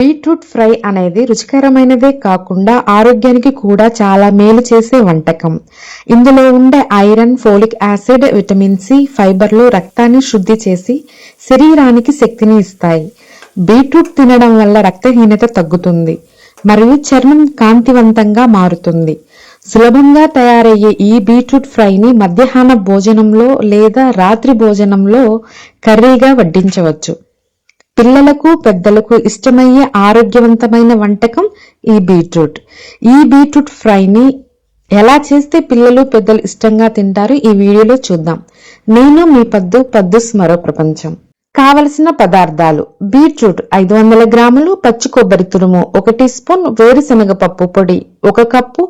Beetroot fry అనేది రుచికరమైనదే కాకుండా ఆరోగ్యానికి కూడా చాలా మేలు చేసే వంటకం. ఇందులో ఉండే iron folic acid vitamin C ఫైబర్లు రక్తాన్ని శుద్ధి చేసి శరీరానికి శక్తిని ఇస్తాయి. బీట్రూట్ తినడం వల్ల రక్తహీనత తగ్గుతుంది మరియు చర్మం కాంతివంతంగా మారుతుంది. సులభంగా తయారయ్యే ఈ బీట్రూట్ ఫ్రైని మధ్యాహ్న భోజనంలో లేదా రాత్రి భోజనంలో కర్రీగా వడ్డించవచ్చు. పిల్లలకు పెద్దలకు ఇష్టమయ్యే ఆరోగ్యవంతమైన వంటకం ఈ బీట్రూట్. ఈ బీట్రూట్ ఫ్రైని ఎలా చేస్తే పిల్లలు పెద్దలు ఇష్టంగా తింటారు ఈ వీడియోలో చూద్దాం. నేను మీ పద్దు పద్దుస్ మరో ప్రపంచం. కావలసిన పదార్థాలు. బీట్రూట్ ఐదు వందల గ్రాములు పచ్చి కొబ్బరి తురుము ఒక టీ స్పూన్ వేరుశనగ పప్పు పొడి ఒక కప్పు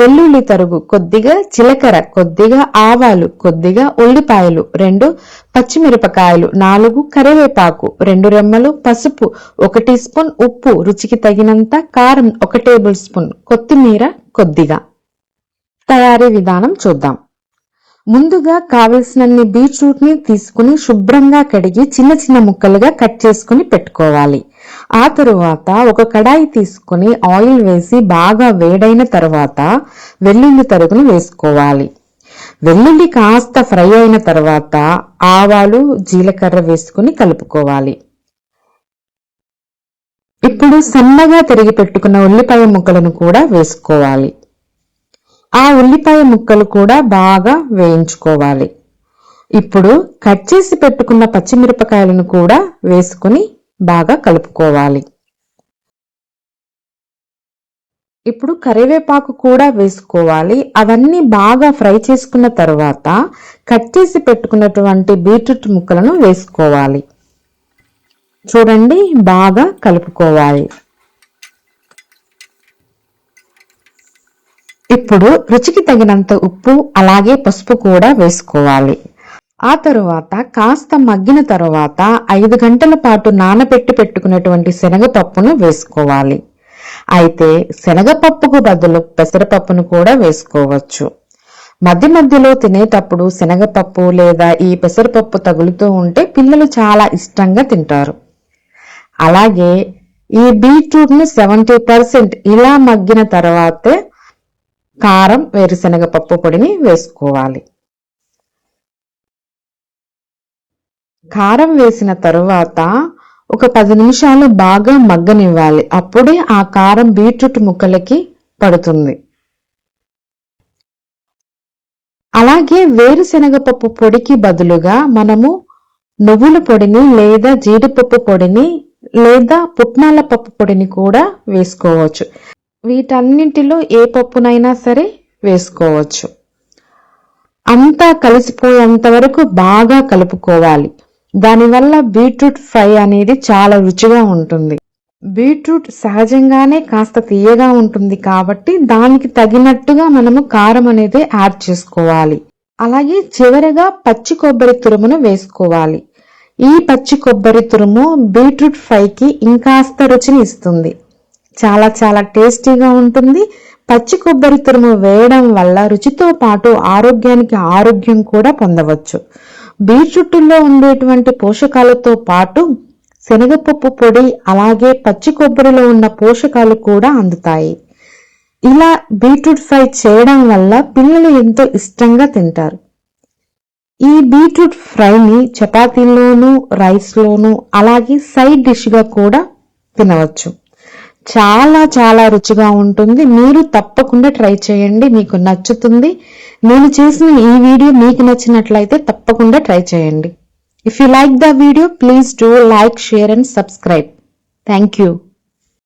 వెల్లుల్లి తరుగు కొద్దిగా జీలకర్ర కొద్దిగా ఆవాలు కొద్దిగా ఉల్లిపాయలు రెండు పచ్చిమిరపకాయలు నాలుగు కరివేపాకు రెండు రెమ్మలు పసుపు ఒక టీ స్పూన్ ఉప్పు రుచికి తగినంత కారం ఒక టేబుల్ స్పూన్ కొత్తిమీర కొద్దిగా. తయారీ విధానం చూద్దాం. ముందుగా కావలసినన్ని బీట్రూట్ని తీసుకుని శుభ్రంగా కడిగి చిన్న చిన్న ముక్కలుగా కట్ చేసుకుని పెట్టుకోవాలి. ఆ తరువాత ఒక కడాయి తీసుకుని ఆయిల్ వేసి బాగా వేడైన తర్వాత వెల్లుల్లి తరుగును వేసుకోవాలి. వెల్లుల్లి కాస్త ఫ్రై అయిన తర్వాత ఆవాలు జీలకర్ర వేసుకుని కలుపుకోవాలి. ఇప్పుడు సన్నగా తిరిగి పెట్టుకున్న ఉల్లిపాయ ముక్కలను కూడా వేసుకోవాలి. ఆ ఉల్లిపాయ ముక్కలు కూడా బాగా వేయించుకోవాలి. ఇప్పుడు కట్ చేసి పెట్టుకున్న పచ్చిమిరపకాయలను కూడా వేసుకుని బాగా కలుపుకోవాలి. ఇప్పుడు కరివేపాకు కూడా వేసుకోవాలి. అవన్నీ బాగా ఫ్రై చేసుకున్న తర్వాత కట్ చేసి పెట్టుకున్నటువంటి బీట్రూట్ ముక్కలను వేసుకోవాలి. చూడండి బాగా కలుపుకోవాలి. ఇప్పుడు రుచికి తగినంత ఉప్పు అలాగే పసుపు కూడా వేసుకోవాలి. ఆ తరువాత కాస్త మగ్గిన తరువాత ఐదు గంటల పాటు నానబెట్టి పెట్టుకున్నటువంటి శనగపప్పును వేసుకోవాలి. అయితే శనగపప్పుకు బదులు పెసరపప్పును కూడా వేసుకోవచ్చు. మధ్య మధ్యలో తినేటప్పుడు శనగపప్పు లేదా ఈ పెసరపప్పు తగులుతూ ఉంటే పిల్లలు చాలా ఇష్టంగా తింటారు. అలాగే ఈ బీట్రూట్ను సెవెంటీ పర్సెంట్ ఇలా మగ్గిన తర్వాతే కారం వేరుశనగ పప్పు పొడిని వేసుకోవాలి. కారం వేసిన తరువాత ఒక పది నిమిషాలు బాగా మగ్గనివ్వాలి. అప్పుడే ఆ కారం బీట్రూట్ ముక్కలకి పడుతుంది. అలాగే వేరుశనగ పప్పు పొడికి బదులుగా మనము నువ్వుల పొడిని లేదా జీడిపప్పు పొడిని లేదా పుట్నాల పప్పు పొడిని కూడా వేసుకోవచ్చు. వీటన్నింటిలో ఏ పప్పునైనా సరే వేసుకోవచ్చు. అంతా కలిసిపోయేంత వరకు బాగా కలుపుకోవాలి. దానివల్ల బీట్రూట్ ఫ్రై అనేది చాలా రుచిగా ఉంటుంది. బీట్రూట్ సహజంగానే కాస్త తీయగా ఉంటుంది కాబట్టి దానికి తగినట్టుగా మనము కారం అనేది యాడ్ చేసుకోవాలి. అలాగే చివరగా పచ్చి కొబ్బరి తురుమును వేసుకోవాలి. ఈ పచ్చి కొబ్బరి తురుము బీట్రూట్ ఫ్రైకి ఇంకాస్త రుచిని ఇస్తుంది. చాలా చాలా టేస్టీగా ఉంటుంది. పచ్చి కొబ్బరి తురుము వేయడం వల్ల రుచితో పాటు ఆరోగ్యానికి ఆరోగ్యం కూడా పొందవచ్చు. బీట్రూట్లో ఉండేటువంటి పోషకాలతో పాటు శనగపప్పు పొడి అలాగే పచ్చి కొబ్బరిలో ఉన్న పోషకాలు కూడా అందుతాయి. ఇలా బీట్రూట్ ఫ్రై చేయడం వల్ల పిల్లలు ఎంతో ఇష్టంగా తింటారు. ఈ బీట్రూట్ ఫ్రైని చపాతీల్లోనూ రైస్లోనూ అలాగే సైడ్ డిష్గా కూడా తినవచ్చు. చాలా చాలా రుచిగా ఉంటుంది. మీరు తప్పకుండా ట్రై చేయండి. మీకు నచ్చుతుంది. నేను చేసిన ఈ వీడియో మీకు నచ్చినట్లయితే తప్పకుండా ట్రై చేయండి. If you like the video please do like share and subscribe thank you